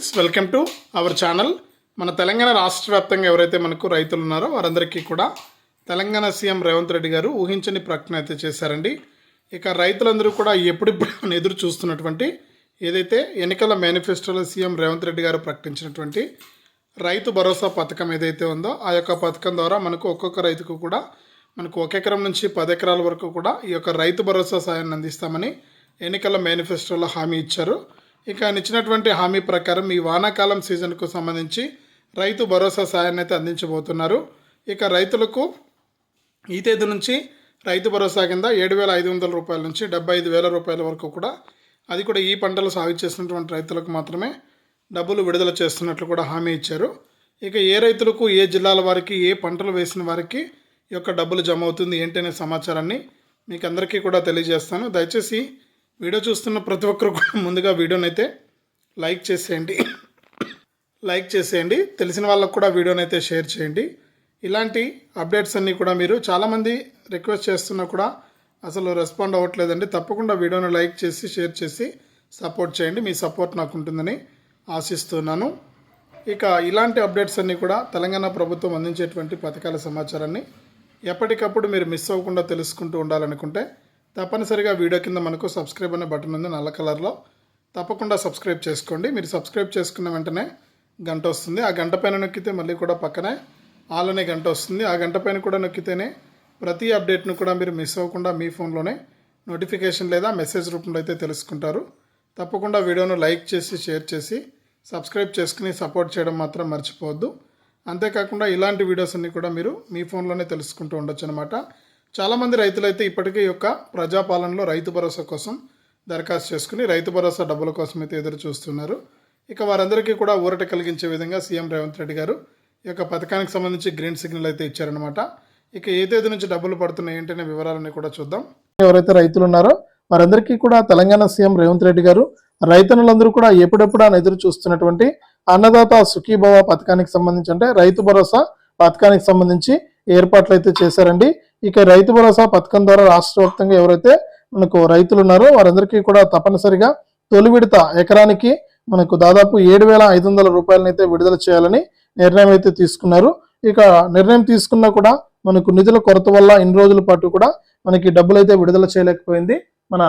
Friends welcome to our channel మన తెలంగాణ రాష్ట్ర వ్యాప్తంగా ఎవరైతే మనకు రైతులు ఉన్నారో వారందరికీ కూడా తెలంగాణ సీఎం రేవంత్ రెడ్డి గారు ఊహించని ప్రకటన అయితే చేశారండి. ఇక రైతులందరూ కూడా ఎప్పుడిప్పుడు ఎదురు చూస్తున్నటువంటి ఏదైతే ఎన్నికల మేనిఫెస్టోలో సీఎం రేవంత్ రెడ్డి గారు ప్రకటించినటువంటి రైతు భరోసా పథకం ఏదైతే ఉందో ఆ యొక్క పథకం ద్వారా మనకు ఒక్కొక్క రైతుకు కూడా మనకు ఒక ఎకరం నుంచి పది ఎకరాల వరకు కూడా ఈ యొక్క రైతు భరోసా సాయాన్ని అందిస్తామని ఎన్నికల మేనిఫెస్టోలో హామీ ఇచ్చారు. ఇక ఆయన ఇచ్చినటువంటి హామీ ప్రకారం ఈ వానాకాలం సీజన్కు సంబంధించి రైతు భరోసా సాయాన్ని అయితే అందించబోతున్నారు. ఇక రైతులకు ఈ తేదీ నుంచి రైతు భరోసా కింద ఏడు వేల ఐదు వందల రూపాయల నుంచి డెబ్బై ఐదు వేల రూపాయల వరకు కూడా అది కూడా ఈ పంటలు సాగు చేసినటువంటి రైతులకు మాత్రమే డబ్బులు విడుదల చేస్తున్నట్లు కూడా హామీ ఇచ్చారు. ఇక ఏ రైతులకు ఏ జిల్లాల వారికి ఏ పంటలు వేసిన వారికి ఈ యొక్క డబ్బులు జమ అవుతుంది ఏంటనే సమాచారాన్ని మీకు అందరికీ కూడా తెలియజేస్తాను. దయచేసి వీడియో చూస్తున్న ప్రతి ఒక్కరు కూడా ముందుగా వీడియోనైతే లైక్ చేసేయండి. లైక్ చేసేయండి. తెలిసిన వాళ్ళకు కూడా వీడియోని అయితే షేర్ చేయండి. ఇలాంటి అప్డేట్స్ అన్నీ కూడా మీరు చాలామంది రిక్వెస్ట్ చేస్తున్నా కూడా అసలు రెస్పాండ్ అవ్వట్లేదండి. తప్పకుండా వీడియోని లైక్ చేసి షేర్ చేసి సపోర్ట్ చేయండి. మీ సపోర్ట్ నాకు ఉంటుందని ఆశిస్తున్నాను. ఇక ఇలాంటి అప్డేట్స్ అన్నీ కూడా తెలంగాణ ప్రభుత్వం అందించేటువంటి పథకాల సమాచారాన్ని ఎప్పటికప్పుడు మీరు మిస్ అవ్వకుండా తెలుసుకుంటూ ఉండాలనుకుంటే తప్పనిసరిగా వీడియో కింద మనకు సబ్స్క్రైబ్ అనే బటన్ ఉంది నల్ల కలర్లో. తప్పకుండా సబ్స్క్రైబ్ చేసుకోండి. మీరు సబ్స్క్రైబ్ చేసుకున్న వెంటనే గంట వస్తుంది. ఆ గంట పైన నొక్కితే మళ్ళీ కూడా పక్కనే ఆల్ అనే గంట వస్తుంది. ఆ గంట పైన కూడా నొక్కితేనే ప్రతి అప్డేట్ను కూడా మీరు మిస్ అవ్వకుండా మీ ఫోన్లోనే నోటిఫికేషన్ లేదా మెసేజ్ రూపంలో అయితే తెలుసుకుంటారు. తప్పకుండా వీడియోను లైక్ చేసి షేర్ చేసి సబ్స్క్రైబ్ చేసుకుని సపోర్ట్ చేయడం మాత్రం మర్చిపోవద్దు. అంతేకాకుండా ఇలాంటి వీడియోస్ అన్నీ కూడా మీరు మీ ఫోన్లోనే తెలుసుకుంటూ ఉండొచ్చు అనమాట చాలామంది రైతులైతే ఇప్పటికే యొక్క ప్రజాపాలనలో రైతు భరోసా కోసం దరఖాస్తు చేసుకుని రైతు భరోసా డబ్బుల కోసం అయితే ఎదురు చూస్తున్నారు. ఇక వారందరికీ కూడా ఊరట కలిగించే విధంగా సీఎం రేవంత్ రెడ్డి గారు ఈ యొక్క పథకానికి సంబంధించి గ్రీన్ సిగ్నల్ అయితే ఇచ్చారనమాట ఇక ఏ తేదీ నుంచి డబ్బులు పడుతున్నాయి ఏంటనే వివరాలన్నీ కూడా చూద్దాం. ఎవరైతే రైతులు ఉన్నారో వారందరికీ కూడా తెలంగాణ సీఎం రేవంత్ రెడ్డి గారు రైతన్నులందరూ కూడా ఎప్పుడెప్పుడు అని ఎదురు చూస్తున్నటువంటి అన్నదాత సుఖీభవ పథకానికి సంబంధించి అంటే రైతు భరోసా పథకానికి సంబంధించి ఏర్పాట్లు అయితే చేశారండి. ఇక రైతు భరోసా పథకం ద్వారా రాష్ట్ర వ్యాప్తంగా ఎవరైతే మనకు రైతులు ఉన్నారో వారందరికీ కూడా తప్పనిసరిగా తొలి విడత ఎకరానికి మనకు దాదాపు ఏడు వేల ఐదు వందల రూపాయలనైతే విడుదల చేయాలని నిర్ణయం అయితే తీసుకున్నారు. ఇక నిర్ణయం తీసుకున్నా కూడా మనకు నిధుల కొరత వల్ల ఇన్ని రోజుల పాటు కూడా మనకి డబ్బులు అయితే విడుదల చేయలేకపోయింది. మన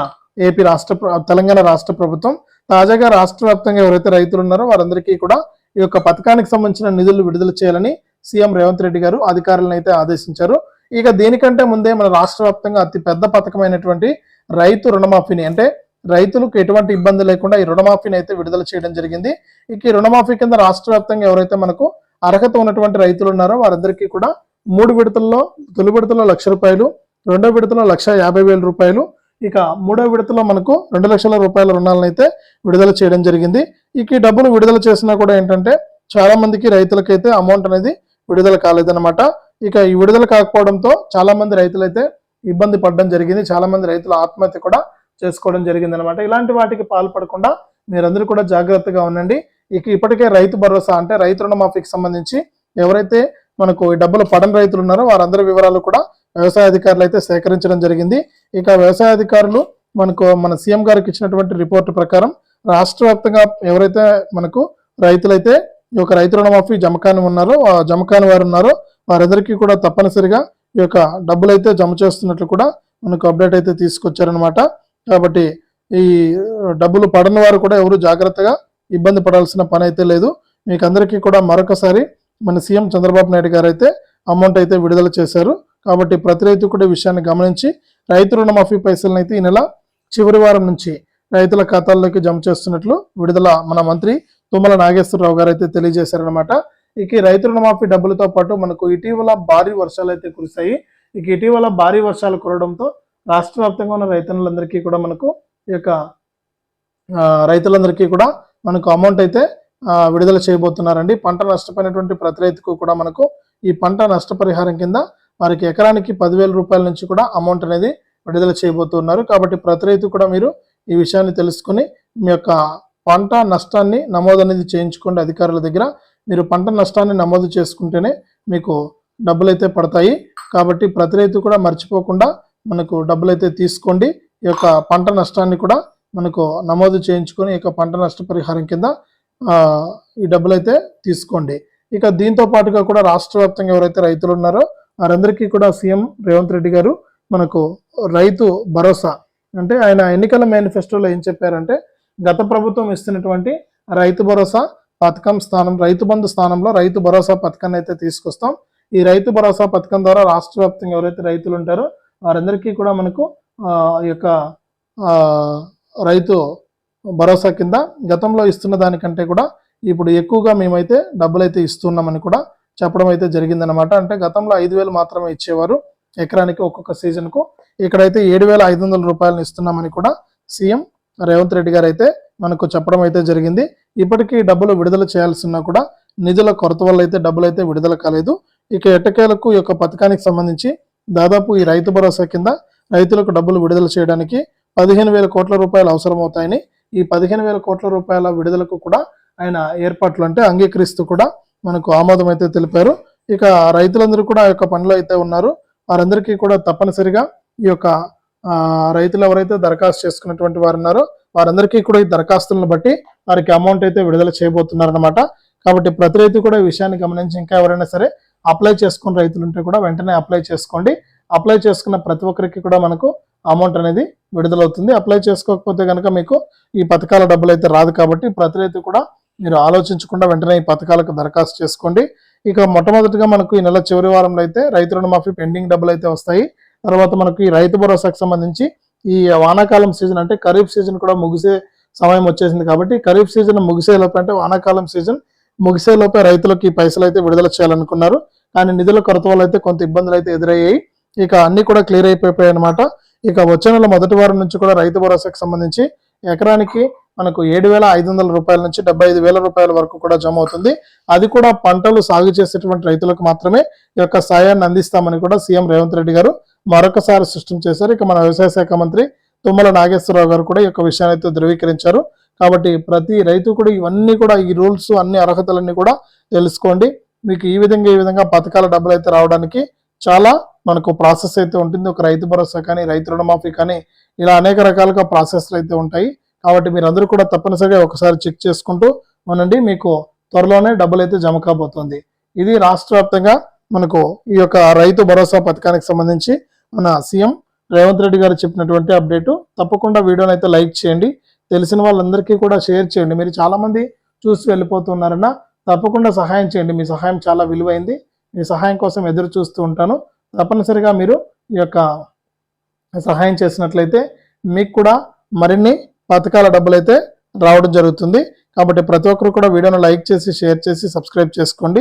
ఏపీ రాష్ట్ర తెలంగాణ రాష్ట్ర ప్రభుత్వం. తాజాగా రాష్ట్ర వ్యాప్తంగా ఎవరైతే రైతులు ఉన్నారో వారందరికీ కూడా ఈ యొక్క పథకానికి సంబంధించిన నిధులు విడుదల చేయాలని సీఎం రేవంత్ రెడ్డి గారు అధికారులను అయితే ఆదేశించారు. ఇక దీనికంటే ముందే మన రాష్ట్ర వ్యాప్తంగా అతి పెద్ద పథకమైనటువంటి రైతు రుణమాఫీని అంటే రైతులకు ఎటువంటి ఇబ్బంది లేకుండా ఈ రుణమాఫీని అయితే విడుదల చేయడం జరిగింది. ఇక ఈ రుణమాఫీ కింద రాష్ట్ర వ్యాప్తంగా ఎవరైతే మనకు అర్హత ఉన్నటువంటి రైతులు ఉన్నారో వారందరికీ కూడా మూడు విడతల్లో తొలి విడతలో లక్ష రూపాయలు రెండో విడతలో లక్ష యాభై వేల రూపాయలు ఇక మూడో విడతలో మనకు రెండు లక్షల రూపాయల రుణాలను అయితే విడుదల చేయడం జరిగింది. ఇక ఈ డబ్బులు విడుదల చేసినా కూడా ఏంటంటే చాలా మందికి రైతులకైతే అమౌంట్ అనేది విడుదల కాలేదన్నమాట. ఇక ఈ విడుదల కాకపోవడంతో చాలామంది రైతులైతే ఇబ్బంది పడడం జరిగింది. చాలామంది రైతులు ఆత్మహత్య కూడా చేసుకోవడం జరిగింది అనమాట ఇలాంటి వాటికి పాల్పడకుండా మీరందరూ కూడా జాగ్రత్తగా ఉండండి. ఇక ఇప్పటికే రైతు భరోసా అంటే రైతు రుణమాఫీకి సంబంధించి ఎవరైతే మనకు డబ్బులు పడని రైతులు ఉన్నారో వారందరి వివరాలు కూడా వ్యవసాయ అధికారులు అయితే సేకరించడం జరిగింది. ఇక వ్యవసాయ అధికారులు మనకు మన సీఎం గారికి ఇచ్చినటువంటి రిపోర్ట్ ప్రకారం రాష్ట్ర వ్యాప్తంగా ఎవరైతే మనకు రైతులైతే ఈ యొక్క రైతు రుణమాఫీ జమకాని ఉన్నారో ఆ జమకాని వారు ఉన్నారో వారందరికీ కూడా తప్పనిసరిగా ఈ యొక్క డబ్బులు అయితే జమ చేస్తున్నట్లు కూడా మనకు అప్డేట్ అయితే తీసుకొచ్చారనమాట కాబట్టి ఈ డబ్బులు పడని వారు కూడా ఎవరు జాగ్రత్తగా ఇబ్బంది పడాల్సిన పని అయితే లేదు. మీకు అందరికీ కూడా మరొకసారి మన సీఎం చంద్రబాబు నాయుడు గారు అయితే అమౌంట్ అయితే విడుదల చేశారు. కాబట్టి ప్రతి రైతు కూడా ఈ విషయాన్ని గమనించి రైతు రుణమాఫీ పైసలను అయితే ఈ నెల చివరి వారం నుంచి రైతుల ఖాతాల్లోకి జమ చేస్తున్నట్లు విడుదల మన మంత్రి తుమ్మల నాగేశ్వరరావు గారు అయితే తెలియజేశారనమాట ఇక రైతు రుణమాఫీ డబ్బులతో పాటు మనకు ఇటీవల భారీ వర్షాలు అయితే కురిశాయి. ఇక ఇటీవల భారీ వర్షాలు కురవడంతో రాష్ట్ర వ్యాప్తంగా ఉన్న రైతులందరికీ కూడా మనకు ఈ యొక్క రైతులందరికీ కూడా మనకు అమౌంట్ అయితే విడుదల చేయబోతున్నారండి. పంట నష్టపోయినటువంటి ప్రతి రైతుకు కూడా మనకు ఈ పంట నష్టపరిహారం కింద వారికి ఎకరానికి పదివేల రూపాయల నుంచి కూడా అమౌంట్ అనేది విడుదల చేయబోతున్నారు. కాబట్టి ప్రతి రైతు కూడా మీరు ఈ విషయాన్ని తెలుసుకుని మీ యొక్క పంట నష్టాన్ని నమోదు అనేది చేయించుకోండి అధికారుల దగ్గర. మీరు పంట నష్టాన్ని నమోదు చేసుకుంటేనే మీకు డబ్బులు అయితే పడతాయి. కాబట్టి ప్రతి రైతు కూడా మర్చిపోకుండా మనకు డబ్బులు అయితే తీసుకోండి. ఈ యొక్క పంట నష్టాన్ని కూడా మనకు నమోదు చేయించుకొని ఈ యొక్క పంట నష్టపరిహారం కింద ఈ డబ్బులు అయితే తీసుకోండి. ఇక దీంతో పాటుగా కూడా రాష్ట్ర వ్యాప్తంగా ఎవరైతే రైతులు ఉన్నారో వారందరికీ కూడా సీఎం రేవంత్ రెడ్డి గారు మనకు రైతు భరోసా. అంటే ఆయన ఎన్నికల మేనిఫెస్టోలో ఏం చెప్పారంటే గత ప్రభుత్వం ఇస్తున్నటువంటి రైతు భరోసా పథకం స్థానం రైతు బంధు స్థానంలో రైతు భరోసా పథకాన్ని అయితే తీసుకొస్తాం. ఈ రైతు భరోసా పథకం ద్వారా రాష్ట్ర వ్యాప్తంగా ఎవరైతే రైతులు ఉంటారో వారందరికీ కూడా మనకు ఆ, ఈ యొక్క రైతు భరోసా కింద గతంలో ఇస్తున్న దానికంటే కూడా ఇప్పుడు ఎక్కువగా మేమైతే డబ్బులు అయితే ఇస్తున్నామని కూడా చెప్పడం అయితే జరిగిందనమాట అంటే గతంలో ఐదు వేలు మాత్రమే ఇచ్చేవారు ఎకరానికి ఒక్కొక్క సీజన్కు. ఇక్కడైతే ఏడు వేల ఐదు వందల రూపాయలను ఇస్తున్నామని కూడా సీఎం రేవంత్ రెడ్డి గారు అయితే మనకు చెప్పడం అయితే జరిగింది. ఇప్పటికీ డబ్బులు విడుదల చేయాల్సిన కూడా నిధుల కొరత వల్ల అయితే డబ్బులు అయితే విడుదల కాలేదు. ఇక ఎట్టకేలకు ఈ యొక్క పథకానికి సంబంధించి దాదాపు ఈ రైతు భరోసా కింద రైతులకు డబ్బులు విడుదల చేయడానికి పదిహేను వేల కోట్ల రూపాయలు అవసరమవుతాయని ఈ పదిహేను వేల కోట్ల రూపాయల విడుదలకు కూడా ఆయన ఏర్పాట్లు అంటే అంగీకరిస్తూ కూడా మనకు ఆమోదం అయితే తెలిపారు. ఇక రైతులందరూ కూడా ఆ యొక్క పనిలో అయితే ఉన్నారు. వారందరికీ కూడా తప్పనిసరిగా ఈ యొక్క రైతులు ఎవరైతే దరఖాస్తు చేసుకున్నటువంటి వారు ఉన్నారో వారందరికీ కూడా ఈ దరఖాస్తులను బట్టి వారికి అమౌంట్ అయితే విడుదల చేయబోతున్నారనమాట కాబట్టి ప్రతి రైతు కూడా ఈ విషయాన్ని గమనించి ఇంకా ఎవరైనా సరే అప్లై చేసుకున్న రైతులు ఉంటే కూడా వెంటనే అప్లై చేసుకోండి. అప్లై చేసుకున్న ప్రతి ఒక్కరికి కూడా మనకు అమౌంట్ అనేది విడుదలవుతుంది. అప్లై చేసుకోకపోతే కనుక మీకు ఈ పథకాల డబ్బులు అయితే రాదు కాబట్టి ప్రతి రైతు కూడా మీరు ఆలోచించకుండా వెంటనే ఈ పథకాలకు దరఖాస్తు చేసుకోండి. ఇక మొట్టమొదటిగా మనకు ఈ నెల చివరి వారంలో అయితే రైతు రుణమాఫీ పెండింగ్ డబ్బులు అయితే వస్తాయి. తర్వాత మనకి ఈ రైతు భరోసాకు సంబంధించి ఈ వానాకాలం సీజన్ అంటే ఖరీఫ్ సీజన్ కూడా ముగిసే సమయం వచ్చేసింది కాబట్టి ఖరీఫ్ సీజన్ ముగిసేలోపు అంటే వానాకాలం సీజన్ ముగిసేలోపే రైతులకు ఈ పైసలు అయితే విడుదల చేయాలనుకున్నారు. కానీ నిధుల కొరత వల్ల అయితే కొంత ఇబ్బందులు అయితే ఎదురయ్యాయి. ఇక అన్ని కూడా క్లియర్ అయిపోయాయి అనమాట ఇక వచ్చే నెల మొదటి వారం నుంచి కూడా రైతు భరోసాకు సంబంధించి ఎకరానికి మనకు ఏడు వేల ఐదు వందల రూపాయల నుంచి డెబ్బై ఐదు వేల రూపాయల వరకు కూడా జమ అవుతుంది. అది కూడా పంటలు సాగు చేసేటువంటి రైతులకు మాత్రమే ఈ యొక్క సాయాన్ని అందిస్తామని కూడా సీఎం రేవంత్ రెడ్డి గారు మరొకసారి స్పష్టం చేశారు. ఇక మన వ్యవసాయ శాఖ మంత్రి తుమ్మల నాగేశ్వరరావు గారు కూడా ఈ యొక్క విషయాన్ని అయితే ధృవీకరించారు. కాబట్టి ప్రతి రైతు కూడా ఇవన్నీ కూడా ఈ రూల్స్ అన్ని అర్హతలన్నీ కూడా తెలుసుకోండి. మీకు ఈ విధంగా ఈ విధంగా పథకాల డబ్బులు అయితే రావడానికి చాలా మనకు ప్రాసెస్ అయితే ఉంటుంది. ఒక రైతు భరోసా కానీ రైతు రుణమాఫీ కానీ ఇలా అనేక రకాలుగా ప్రాసెస్లు అయితే ఉంటాయి. కాబట్టి మీరు అందరూ కూడా తప్పనిసరిగా ఒకసారి చెక్ చేసుకుంటూ ఉండండి. మీకు త్వరలోనే డబ్బులు అయితే జమ కాబోతుంది. ఇది రాష్ట్ర వ్యాప్తంగా మనకు ఈ యొక్క రైతు భరోసా పథకానికి సంబంధించి మన సీఎం రేవంత్ రెడ్డి గారు చెప్పినటువంటి అప్డేటు. తప్పకుండా వీడియోని అయితే లైక్ చేయండి. తెలిసిన వాళ్ళందరికీ కూడా షేర్ చేయండి. మీరు చాలామంది చూసి వెళ్ళిపోతున్నారన్న తప్పకుండా సహాయం చేయండి. మీ సహాయం చాలా విలువైంది. మీ సహాయం కోసం ఎదురు చూస్తూ ఉంటాను. తప్పనిసరిగా మీరు ఈ యొక్క సహాయం చేసినట్లయితే మీకు కూడా మరిన్ని పథకాల డబ్బులు అయితే రావడం జరుగుతుంది. కాబట్టి ప్రతి ఒక్కరు కూడా వీడియోను లైక్ చేసి షేర్ చేసి సబ్స్క్రైబ్ చేసుకోండి.